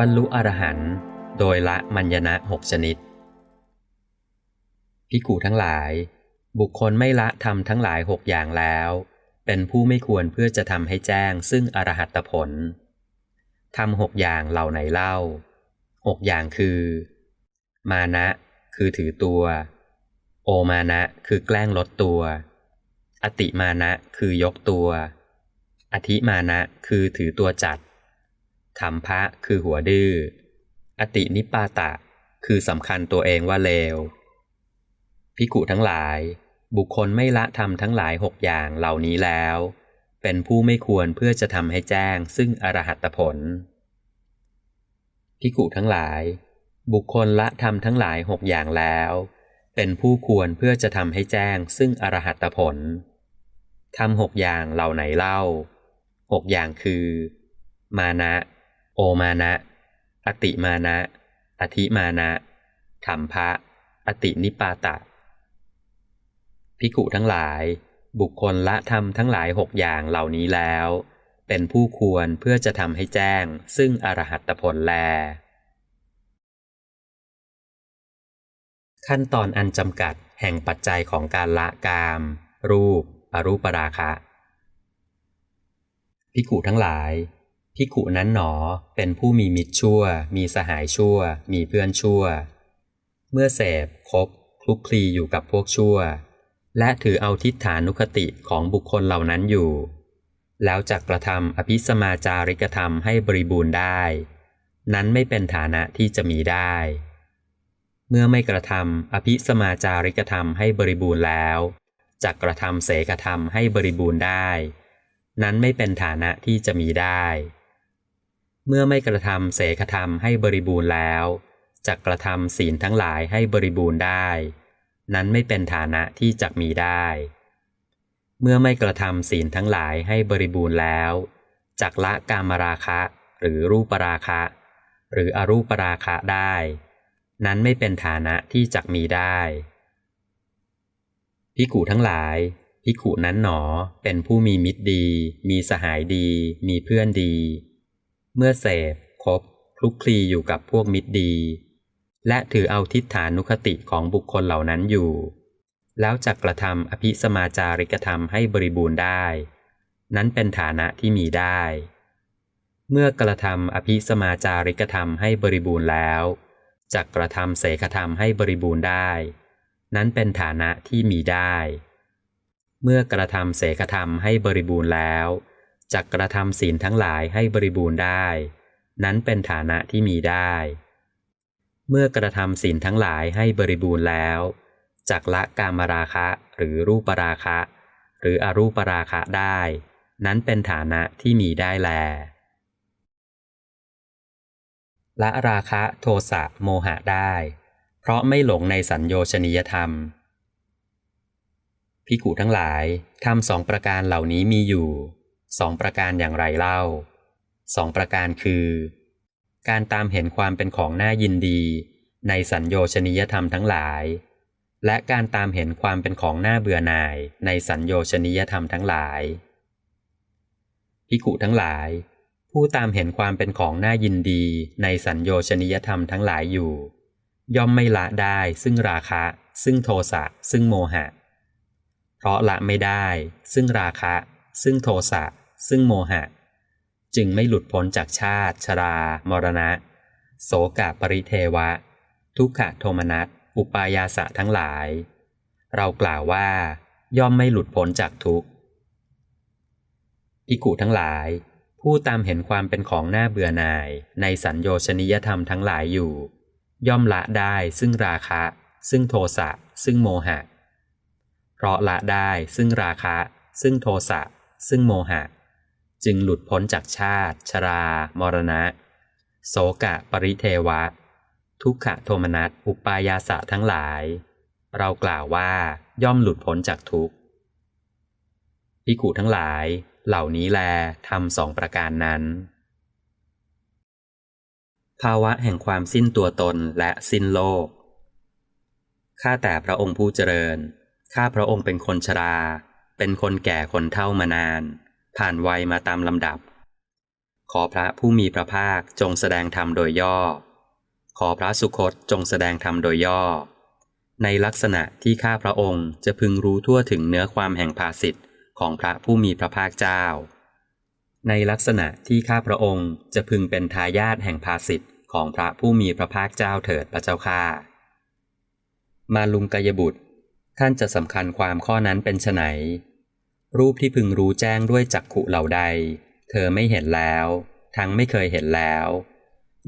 บรรลุอรหันต์โดยละมัญญนะหกชนิดพิกูทั้งหลาย บุคคลไม่ละทำทั้งหลายหกอย่างแล้ว เป็นผู้ไม่ควรเพื่อจะทำให้แจ้งซึ่งอรหัตผลทำหกอย่างเหล่าไหนเล่าหกอย่างคือ มานะ คือถือตัว โอมานะ คือแกล้งลดตัว อติมานะ คือยกตัว อธิมานะ คือถือตัวจัด ธรรมภะคือหัวดื้อ อตินิปาตะ คือสำคัญตัวเองว่าเลว พิกุทั้งหลาย บุคคลไม่ละทำทั้งหลายหกอย่างเหล่านี้แล้ว เป็นผู้ไม่ควรเพื่อจะทำให้แจ้งซึ่งอรหัตผล พิกุทั้งหลาย บุคคลละทำทั้งหลายหกอย่างแล้ว เป็นผู้ควรเพื่อจะทำให้แจ้งซึ่งอรหัตผลทำหกอย่างเหล่าไหนเล่าหกอย่างคือ มานะ โอมานะ อติมานะ อธิมานะธรรมภะอตินิปาตะ พิกุทั้งหลาย บุคคลละทำทั้งหลายหกอย่างเหล่านี้แล้ว เป็นผู้ควรเพื่อจะทำให้แจ้ง ซึ่งอรหัตผลแล ขั้นตอนอันจำกัดแห่งปัจจัยของการละกาม รูป อรูปราคะ พิกุทั้งหลาย พิกุนั้นหนอเป็นผู้มีมิตรชั่ว มีสหายชั่ว มีเพื่อนชั่ว เมื่อเสพคบคลุกคลีอยู่กับพวกชั่ว และถือเอาทิฏฐานุคติของบุคคลเหล่านั้นอยู่ แล้วจักกระทำอภิสมาจาริกธรรมให้บริบูรณ์ได้ นั้นไม่เป็นฐานะที่จะมีได้ เมื่อไม่กระทำอภิสมาจาริกธรรมให้บริบูรณ์แล้วจักกระทำเสกธรรมให้บริบูรณ์ได้ นั้นไม่เป็นฐานะที่จะมีได้ เมื่อไม่กระทำเสกธรรมให้บริบูรณ์แล้วจักกระทำศีลทั้งหลายให้บริบูรณ์ได้ นั้นไม่เป็นฐานะที่จะมีได้ เมื่อไม่กระทำศีลทั้งหลายให้บริบูรณ์แล้วจักละกามราคะ หรือรูปราคะ หรืออรูปราคะได้ นั้นไม่เป็นฐานะที่จะมีได้พิกุทั้งหลายพิกุนั้นหนอเป็นผู้มีมิตรดี มีสหายดี มีเพื่อนดี เมื่อเสพคบคลุกคลีอยู่กับพวกมิตรดี และถือเอาทิฏฐานุคติของบุคคลเหล่านั้นอยู่ แล้วจักกระทำอภิสมาจาริกธรรมให้บริบูรณ์ได้ นั้นเป็นฐานะที่มีได้ เมื่อกระทำอภิสมาจาริกธรรมให้บริบูรณ์แล้วจักกระทำเสกธรรมให้บริบูรณ์ได้ นั้นเป็นฐานะที่มีได้ เมื่อกระทำเสกธรรมให้บริบูรณ์แล้ว จักกระทำศีลทั้งหลายให้บริบูรณ์ได้ นั้นเป็นฐานะที่มีได้ เมื่อกระทำศีลทั้งหลายให้บริบูรณ์แล้วจักละกามราคะหรือรูปราคะ หรืออรูปราคะได้ นั้นเป็นฐานะที่มีได้แล ละราคะโทสะโมหะได้ เพราะไม่หลงในสัญโยชนียธรรมพิกุทั้งหลายทำสองประการเหล่านี้มีอยู่ สองประการอย่างไรเล่าสองประการคือ การตามเห็นความเป็นของน่ายินดี ในสัญโยชนียธรรมทั้งหลาย และการตามเห็นความเป็นของน่าเบื่อหน่ายในสัญโยชนียธรรมทั้งหลายพิกุทั้งหลาย ผู้ตามเห็นความเป็นของน่ายินดีในสัญโยชนียธรรมทั้งหลายอยู่ ย่อมไม่ละได้ซึ่งราคะ ซึ่งโทสะซึ่งโมหะ เพราะละไม่ได้ ซึ่งราคะ ซึ่งโทสะ ซึ่งโมหะ จึงไม่หลุดพ้นจากชาติ ชรา มรณะ โสกะปริเทวะ ทุกขโทมนัส อุปายาสะทั้งหลาย เรากล่าวว่า ย่อมไม่หลุดพ้นจากทุกข์พิกุทั้งหลาย ผู้ตามเห็นความเป็นของน่าเบื่อหน่าย ในสัญโยชนิยธรรมทั้งหลายอยู่ ย่อมละได้ซึ่งราคะ ซึ่งโทสะ ซึ่งโมหะ เพราะละได้ซึ่งราคะ ซึ่งโทสะ ซึ่งโมหะ จึงหลุดพ้นจากชาติ ชรา มรณะ โสกะปริเทวะ ทุกขโทมนัสอุปายาสะทั้งหลาย เรากล่าวว่าย่อมหลุดพ้นจากทุกข์พิกุทั้งหลาย เหล่านี้แลทำสองประการนั้น ภาวะแห่งความสิ้นตัวตนและสิ้นโลก ข้าแต่พระองค์ผู้เจริญ ข้าพระองค์เป็นคนชรา เป็นคนแก่คนเฒ่ามานาน ผ่านวัยมาตามลำดับ ขอพระผู้มีพระภาคจงแสดงธรรมโดยย่อ ขอพระสุคตจงแสดงธรรมโดยย่อ ในลักษณะที่ข้าพระองค์จะพึงรู้ทั่วถึงเนื้อความแห่งภาสิทธิ์ของพระผู้มีพระภาคเจ้า ในลักษณะที่ข้าพระองค์จะพึงเป็นทายาทแห่งภาสิทธิ์ของพระผู้มีพระภาคเจ้าเถิดพระเจ้าข้ามาลุงกายบุตร ท่านจะสำคัญความข้อนั้นเป็นไฉน รูปที่พึงรู้แจ้งด้วยจักขุเหล่าใด เธอไม่เห็นแล้ว ทั้งไม่เคยเห็นแล้ว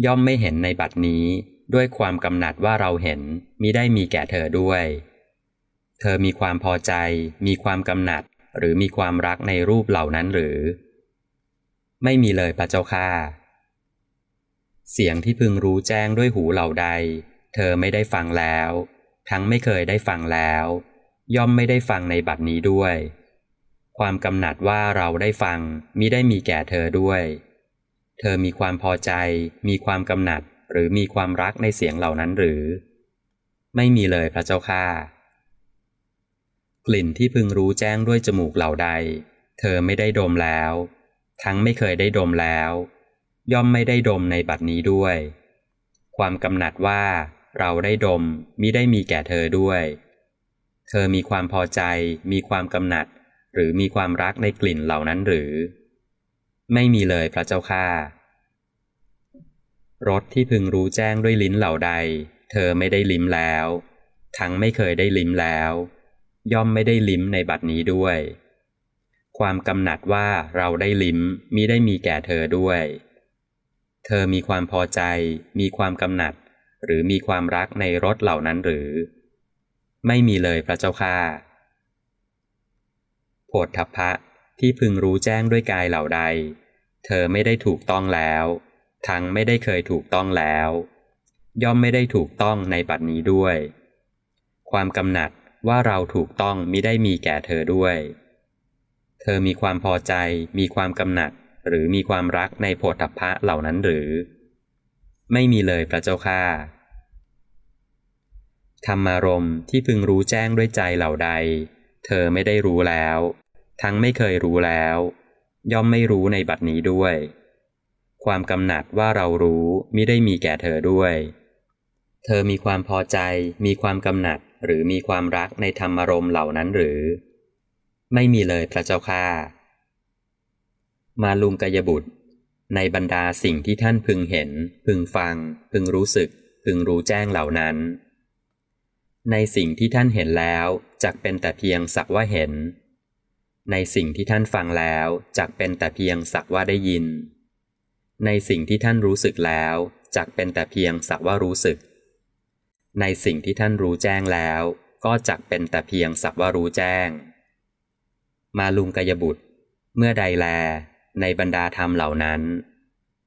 ย่อมไม่เห็นในบัดนี้ด้วยความกำหนัดว่าเราเห็นมิได้มีแก่เธอด้วย เธอมีความพอใจ มีความกำหนัด หรือมีความรักในรูปเหล่านั้นหรือ ไม่มีเลยพระเจ้าค่าเสียงที่พึงรู้แจ้งด้วยหูเหล่าใด เธอไม่ได้ฟังแล้ว ทั้งไม่เคยได้ฟังแล้ว ย่อมไม่ได้ฟังในบัดนี้ด้วย ความกำหนัดว่าเราได้ฟังมิได้มีแก่เธอด้วย เธอมีความพอใจ มีความกำหนัดหรือมีความรักในเสียงเหล่านั้นหรือ ไม่มีเลยพระเจ้าค่ากลิ่นที่พึงรู้แจ้งด้วยจมูกเหล่าใด เธอไม่ได้ดมแล้ว ทั้งไม่เคยได้ดมแล้ว ย่อมไม่ได้ดมในบัดนี้ด้วย ความกำหนัดว่าเราได้ดมมิได้มีแก่เธอด้วย เธอมีความพอใจ มีความกำหนัด หรือมีความรักในกลิ่นเหล่านั้นหรือ ไม่มีเลยพระเจ้าค่ารสที่พึงรู้แจ้งด้วยลิ้นเหล่าใด เธอไม่ได้ลิ้มแล้ว ทั้งไม่เคยได้ลิ้มแล้ว ย่อมไม่ได้ลิ้มในบัดนี้ด้วย ความกำหนัดว่าเราได้ลิ้มมิได้มีแก่เธอด้วย เธอมีความพอใจ มีความกำหนัด หรือมีความรักในรสเหล่านั้นหรือ ไม่มีเลยพระเจ้าค่า โพธัพพะที่พึงรู้แจ้งด้วยกายเหล่าใด เธอไม่ได้ถูกต้องแล้ว ทั้งไม่ได้เคยถูกต้องแล้ว ย่อมไม่ได้ถูกต้องในบัดนี้ด้วย ความกำหนัดว่าเราถูกต้องมิได้มีแก่เธอด้วย เธอมีความพอใจ มีความกำหนัด หรือมีความรักในโพธพะเหล่านั้นหรือ ไม่มีเลยพระเจ้าค่าธรรมารมที่พึงรู้แจ้งด้วยใจเหล่าใด เธอไม่ได้รู้แล้ว ทั้งไม่เคยรู้แล้ว ย่อมไม่รู้ในบัดนี้ด้วย ความกำหนัดว่าเรารู้มิได้มีแก่เธอด้วย เธอมีความพอใจ มีความกำหนัดหรือมีความรักในธรรมารมเหล่านั้นหรือ ไม่มีเลยพระเจ้าค่ามาลุงกยบุตร ในบรรดาสิ่งที่ท่านพึงเห็น พึงฟัง พึงรู้สึก พึงรู้แจ้งเหล่านั้น ในสิ่งที่ท่านเห็นแล้วจักเป็นแต่เพียงสักว่าเห็น ในสิ่งที่ท่านฟังแล้วจักเป็นแต่เพียงสักว่าได้ยิน ในสิ่งที่ท่านรู้สึกแล้วจักเป็นแต่เพียงสักว่ารู้สึก ในสิ่งที่ท่านรู้แจ้งแล้ว ก็จักเป็นแต่เพียงสักว่ารู้แจ้ง มาลุงกยบุตร เมื่อใดแล ในบรรดาธรรมเหล่านั้น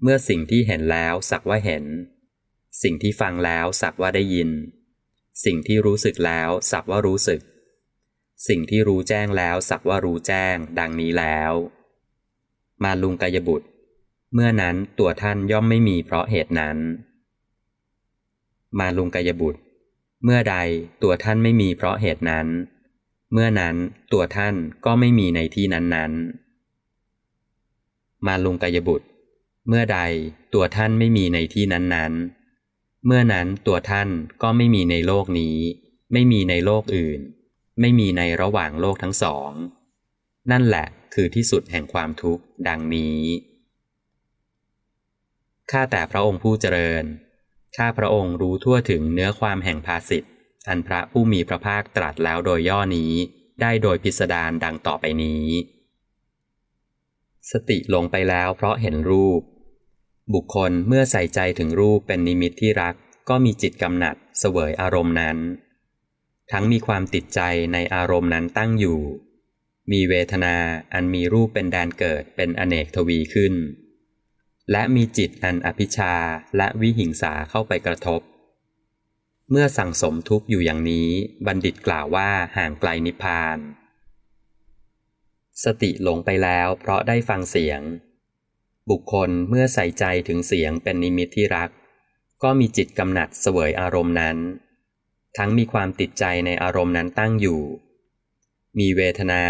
เมื่อสิ่งที่เห็นแล้วสักว่าเห็น สิ่งที่ฟังแล้วสักว่าได้ยิน สิ่งที่รู้สึกแล้วสักว่ารู้สึก สิ่งที่รู้แจ้งแล้วสักว่ารู้แจ้ง ดังนี้แล้ว มาลุงกายบุตร เมื่อนั้นตัวท่านย่อมไม่มีเพราะเหตุนั้น มาลุงกายบุตร เมื่อใดตัวท่านไม่มีเพราะเหตุนั้น เมื่อนั้นตัวท่านก็ไม่มีในที่นั้นๆมาลุงกายบุตร เมื่อใดตัวท่านไม่มีในที่นั้นๆเมื่อนั้นตัวท่านก็ไม่มีในโลกนี้ ไม่มีในโลกอื่น ไม่มีในระหว่างโลกทั้งสอง นั่นแหละคือที่สุดแห่งความทุกข์ดังนี้ ข้าแต่พระองค์ผู้เจริญ ข้าพระองค์รู้ทั่วถึงเนื้อความแห่งภาสิทธ์อันพระผู้มีพระภาคตรัสแล้วโดยย่อนี้ ได้โดยพิสดารดังต่อไปนี้ สติลงไปแล้วเพราะเห็นรูป บุคคลเมื่อใส่ใจถึงรูปเป็นนิมิตที่รัก ก็มีจิตกำหนัดเสวยอารมณ์นั้น ทั้งมีความติดใจในอารมณ์นั้นตั้งอยู่ มีเวทนาอันมีรูปเป็นแดนเกิดเป็นอเนกทวีขึ้น และมีจิตอันอภิชาและวิหิงสาเข้าไปกระทบ เมื่อสั่งสมทุกข์อยู่อย่างนี้บัณฑิตกล่าวว่าห่างไกลนิพพาน สติหลงไปแล้วเพราะได้ฟังเสียง บุคคลเมื่อใส่ใจถึงเสียงเป็นนิมิตที่รัก ก็มีจิตกำหนัดเสวยอารมณ์นั้น ทั้งมีความติดใจในอารมณ์นั้นตั้งอยู่ มีเวทนา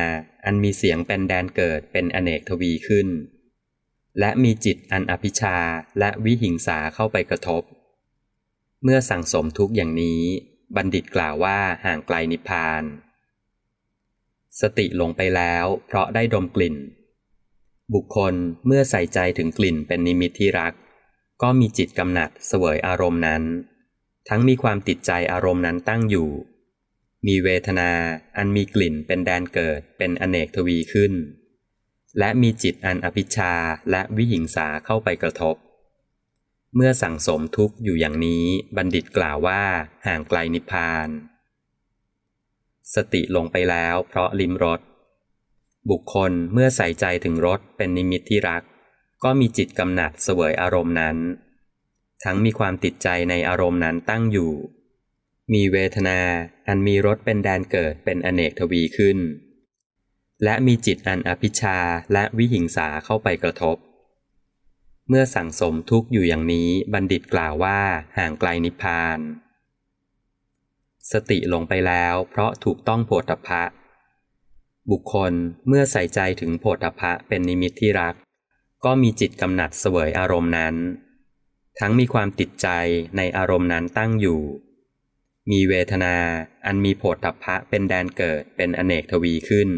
อันมีเสียงเป็นแดนเกิดเป็นอเนกทวีขึ้น และมีจิตอันอภิชาและวิหิงสาเข้าไปกระทบ เมื่อสั่งสมทุกอย่างนี้ บัณฑิตกล่าวว่าห่างไกลนิพพาน สติหลงไปแล้วเพราะได้ดมกลิ่น บุคคลเมื่อใส่ใจถึงกลิ่นเป็นนิมิตที่รัก ก็มีจิตกำหนัดเสวยอารมณ์นั้น ทั้งมีความติดใจอารมณ์นั้นตั้งอยู่ มีเวทนาอันมีกลิ่นเป็นแดนเกิดเป็นอเนกทวีขึ้น และมีจิตอันอภิชาและวิหิงสาเข้าไปกระทบ เมื่อสั่งสมทุกข์อยู่อย่างนี้บัณฑิตกล่าวว่าห่างไกลนิพพาน สติลงไปแล้วเพราะลิมรสบุคคลเมื่อใส่ใจถึงรสเป็นนิมิตที่รัก ก็มีจิตกำหนัดเสวยอารมณ์นั้น ทั้งมีความติดใจในอารมณ์นั้นตั้งอยู่ มีเวทนาอันมีรสเป็นแดนเกิดเป็นอเนกทวีขึ้น และมีจิตอันอภิชาและวิหิงสาเข้าไปกระทบ เมื่อสั่งสมทุกข์อยู่อย่างนี้บัณฑิตกล่าวว่าห่างไกลนิพพาน สติหลงไปแล้วเพราะถูกต้องโผฏฐัพะบุคคลเมื่อใส่ใจถึงโผฏฐัพพะเป็นนิมิตที่รัก ก็มีจิตกำหนัดเสวยอารมณ์นั้น ทั้งมีความติดใจในอารมณ์นั้นตั้งอยู่ มีเวทนาอันมีโผฏฐัพพะเป็นแดนเกิดเป็นอเนกทวีขึ้น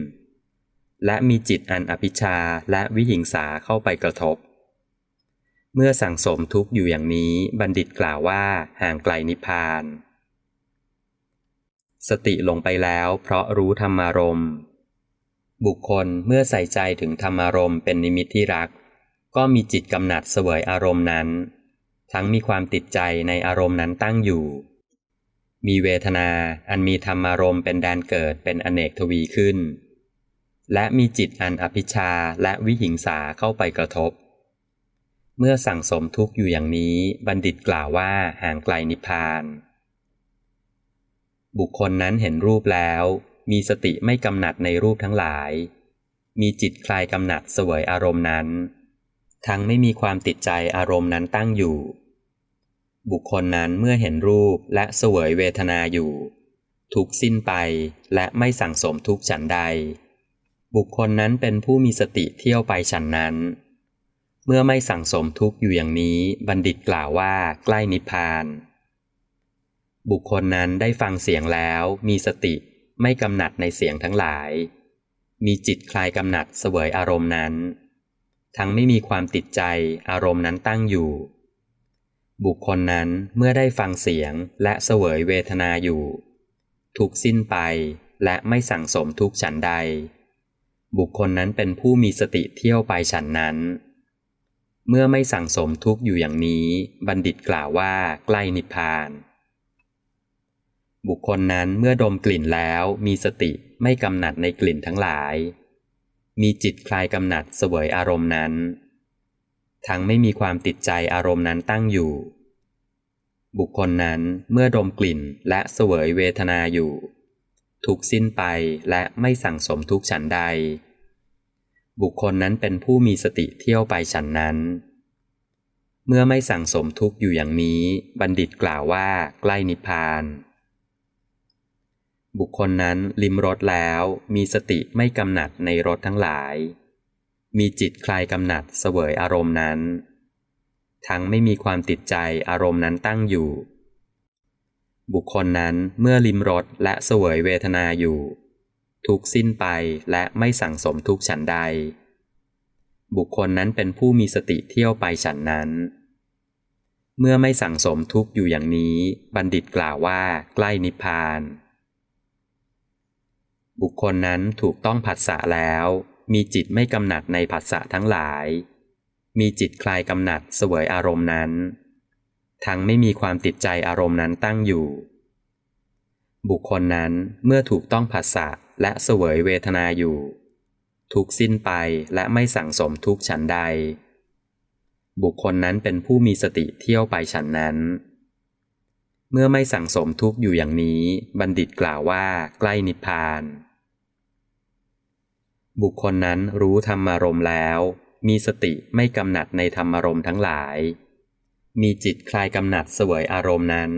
และมีจิตอันอภิชาและวิหิงสาเข้าไปกระทบ เมื่อสั่งสมทุกข์อยู่อย่างนี้บัณฑิตกล่าวว่าห่างไกลนิพพาน สติลงไปแล้วเพราะรู้ธรรมารมณ์ บุคคลเมื่อใส่ใจถึงธรรมารมณ์เป็นนิมิตที่รัก ก็มีจิตกำหนัดเสวยอารมณ์นั้น ทั้งมีความติดใจในอารมณ์นั้นตั้งอยู่ มีเวทนาอันมีธรรมารมณ์เป็นแดนเกิดเป็นอเนกทวีขึ้น และมีจิตอันอภิชาและวิหิงสาเข้าไปกระทบ เมื่อสั่งสมทุกข์อยู่อย่างนี้บัณฑิตกล่าวว่าห่างไกลนิพพาน บุคคลนั้นเห็นรูปแล้ว มีสติไม่กำหนัดในรูปทั้งหลาย มีจิตคลายกำหนัดเสวยอารมณ์นั้น ทั้งไม่มีความติดใจอารมณ์นั้นตั้งอยู่ บุคคลนั้นเมื่อเห็นรูปและเสวยเวทนาอยู่ ทุกสิ้นไปและไม่สั่งสมทุกฉันใด บุคคลนั้นเป็นผู้มีสติเที่ยวไปฉันนั้น เมื่อไม่สั่งสมทุกอยู่อย่างนี้บัณฑิตกล่าวว่าใกล้นิพพาน บุคคลนั้นได้ฟังเสียงแล้วมีสติไม่กำหนัดในเสียงทั้งหลาย มีจิตคลายกำหนัดเสวยอารมณ์นั้น ทั้งไม่มีความติดใจอารมณ์นั้นตั้งอยู่ บุคคลนั้นเมื่อได้ฟังเสียงและเสวยเวทนาอยู่ ทุกสิ้นไปและไม่สั่งสมทุกฉันใด บุคคลนั้นเป็นผู้มีสติเที่ยวไปฉันนั้น เมื่อไม่สั่งสมทุกอยู่อย่างนี้ บัณฑิตกล่าวว่าใกล้นิพพาน บุคคลนั้นเมื่อดมกลิ่นแล้วมีสติไม่กำหนัดในกลิ่นทั้งหลาย มีจิตคลายกำหนัดเสวยอารมณ์นั้น ทั้งไม่มีความติดใจอารมณ์นั้นตั้งอยู่ บุคคลนั้นเมื่อดมกลิ่นและเสวยเวทนาอยู่ ทุกสิ้นไปและไม่สั่งสมทุกฉันใด บุคคลนั้นเป็นผู้มีสติเที่ยวไปฉันนั้น เมื่อไม่สั่งสมทุกอยู่อย่างนี้ บัณฑิตกล่าวว่าใกล้นิพพานบุคคลนั้นลิมรสแล้วมีสติไม่กำหนัดในรสทั้งหลาย มีจิตคลายกำหนัดเสวยอารมณ์นั้น ทั้งไม่มีความติดใจอารมณ์นั้นตั้งอยู่ บุคคลนั้นเมื่อลิมรสและเสวยเวทนาอยู่ ทุกสิ้นไปและไม่สั่งสมทุกฉันใด บุคคลนั้นเป็นผู้มีสติเที่ยวไปฉันนั้น เมื่อไม่สั่งสมทุกอยู่อย่างนี้ บัณฑิตกล่าวว่าใกล้นิพพาน บุคคลนั้นถูกต้องผัสสะแล้ว มีจิตไม่กำหนัดในผัสสะทั้งหลาย มีจิตคลายกำหนัดเสวยอารมณ์นั้น ทั้งไม่มีความติดใจอารมณ์นั้นตั้งอยู่ บุคคลนั้นเมื่อถูกต้องผัสสะและเสวยเวทนาอยู่ ทุกสิ้นไปและไม่สั่งสมทุกฉันใด บุคคลนั้นเป็นผู้มีสติเที่ยวไปฉันนั้น เมื่อไม่สั่งสมทุกอยู่อย่างนี้ บัณฑิตกล่าวว่าใกล้นิพพาน บุคคลนั้นรู้ธรรมารมณ์แล้ว มีสติไม่กำหนัดในธรรมารมณ์ทั้งหลาย มีจิตคลายกำหนัดเสวยอารมณ์นั้น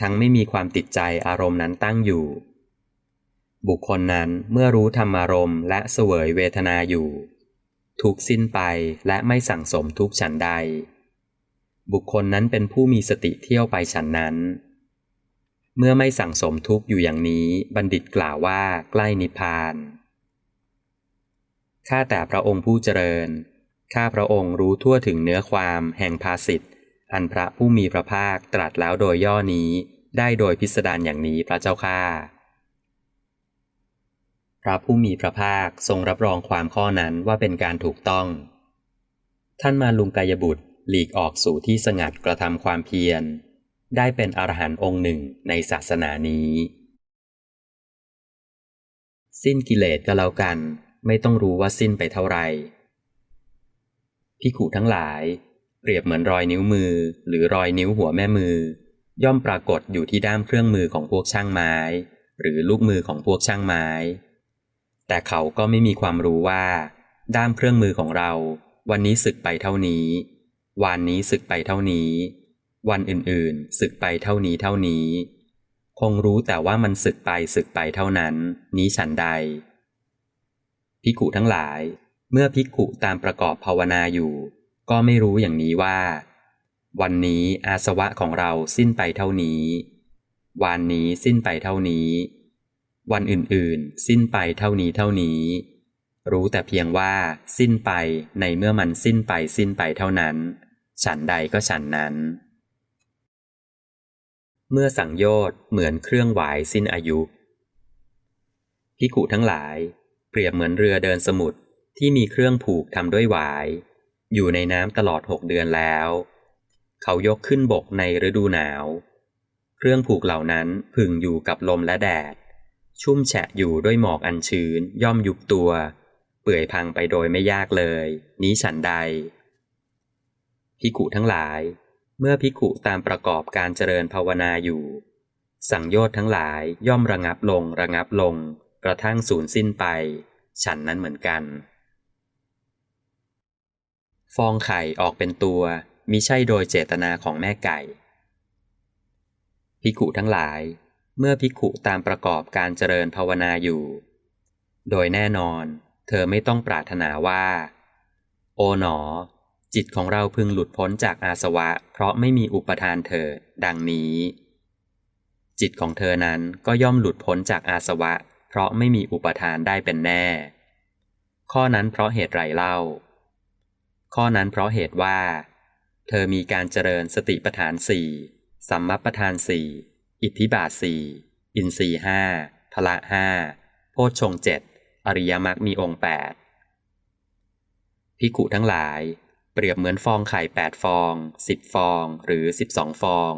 ทั้งไม่มีความติดใจอารมณ์นั้นตั้งอยู่ บุคคลนั้นเมื่อรู้ธรรมารมณ์และเสวยเวทนาอยู่ ทุกสิ้นไปและไม่สั่งสมทุกข์ฉันใด บุคคลนั้นเป็นผู้มีสติเที่ยวไปฉันนั้น เมื่อไม่สั่งสมทุกอยู่อย่างนี้บัณฑิตกล่าวว่าใกล้นิพพาน ข้าแต่พระองค์ผู้เจริญ ข้าพระองค์รู้ทั่วถึงเนื้อความแห่งภาสิทธิ์อันพระผู้มีพระภาคตรัสแล้วโดยย่อนี้ ได้โดยพิสดารอย่างนี้พระเจ้าข้าพระผู้มีพระภาคทรงรับรองความข้อนั้นว่าเป็นการถูกต้อง ท่านมาลุงกายบุตรหลีกออกสู่ที่สงัดกระทำความเพียร ได้เป็นอรหันต์องค์หนึ่งในศาสนานี้ สิ้นกิเลสก็แล้วกัน ไม่ต้องรู้ว่าสิ้นไปเท่าไหร่พิขุทั้งหลาย เปรียบเหมือนรอยนิ้วมือ หรือรอยนิ้วหัวแม่มือ ย่อมปรากฏอยู่ที่ด้ามเครื่องมือของพวกช่างไม้ หรือลูกมือของพวกช่างไม้ แต่เขาก็ไม่มีความรู้ว่า ด้ามเครื่องมือของเรา วันนี้สึกไปเท่านี้วันนี้สึกไปเท่านี้ วันอื่นๆสึกไปเท่านี้เท่านี้ คงรู้แต่ว่ามันสึกไปสึกไปเท่านั้น นี้ฉันใด พิกุทั้งหลาย เมื่อพิกุตามประกอบภาวนาอยู่ ก็ไม่รู้อย่างนี้ว่า วันนี้อาสวะของเราสิ้นไปเท่านี้ วันนี้สิ้นไปเท่านี้ วันอื่นๆ สิ้นไปเท่านี้เท่านี้ รู้แต่เพียงว่าสิ้นไปในเมื่อมันสิ้นไปสิ้นไปเท่านั้น ฉันใดก็ฉันนั้น เมื่อสังโยชน์เหมือนเครื่องหวายสิ้นอายุพิกุทั้งหลาย เปรียบเหมือนเรือเดินสมุทรที่มีเครื่องผูกทำด้วยหวาย อยู่ในน้ำตลอดหกเดือนแล้ว เขายกขึ้นบกในฤดูหนาว เครื่องผูกเหล่านั้นพึงอยู่กับลมและแดด ชุ่มแฉะอยู่ด้วยหมอกอันชื้นย่อมยุบตัว เปื่อยพังไปโดยไม่ยากเลย นี้ฉันใดพิกุทั้งหลาย เมื่อพิกุตามประกอบการเจริญภาวนาอยู่ สังโยชน์ทั้งหลายย่อมระงับลงระงับลง กระทั่งสูญสิ้นไป ฉันนั้นเหมือนกัน ฟองไข่ออกเป็นตัวมิใช่โดยเจตนาของแม่ไก่ พิกุทั้งหลาย เมื่อพิกุตามประกอบการเจริญภาวนาอยู่ โดยแน่นอน เธอไม่ต้องปรารถนาว่า โอ๋หนอ จิตของเราพึงหลุดพ้นจากอาสวะ เพราะไม่มีอุปทานเถิดดังนี้จิตของเธอนั้นก็ย่อมหลุดพ้นจากอาสวะ เพราะไม่มีอุปทานได้เป็นแน่ ข้อนั้นเพราะเหตุไรเล่า ข้อนั้นเพราะเหตุว่า เธอมีการเจริญสติปัฏฐานสี่สัมมัปปทานสี่อิทธิบาทสี่อินทรีห้าพละห้าโพชฌงเจ็ดอริยมรรคมีองค์แปดพิกุทั้งหลาย เปรียบเหมือนฟองไข่แปดฟองสิบฟองหรือสิบสองฟอง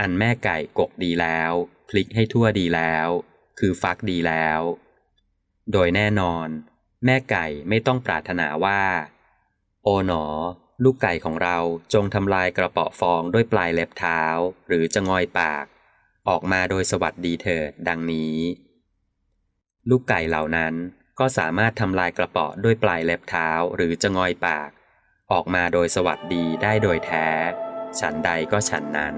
อันแม่ไก่กกดีแล้ว พลิกให้ทั่วดีแล้ว คือฟักดีแล้ว โดยแน่นอน แม่ไก่ไม่ต้องปรารถนาว่า โอ๋หนอ ลูกไก่ของเราจงทำลายกระเปาะฟองด้วยปลายเล็บเท้า หรือจะงอยปาก ออกมาโดยสวัสดีเถิดดังนี้ ลูกไก่เหล่านั้นก็สามารถทำลายกระเปาะด้วยปลายเล็บเท้าหรือจะงอยปาก ออกมาโดยสวัสดีได้โดยแท้ ฉันใดก็ฉันนั้น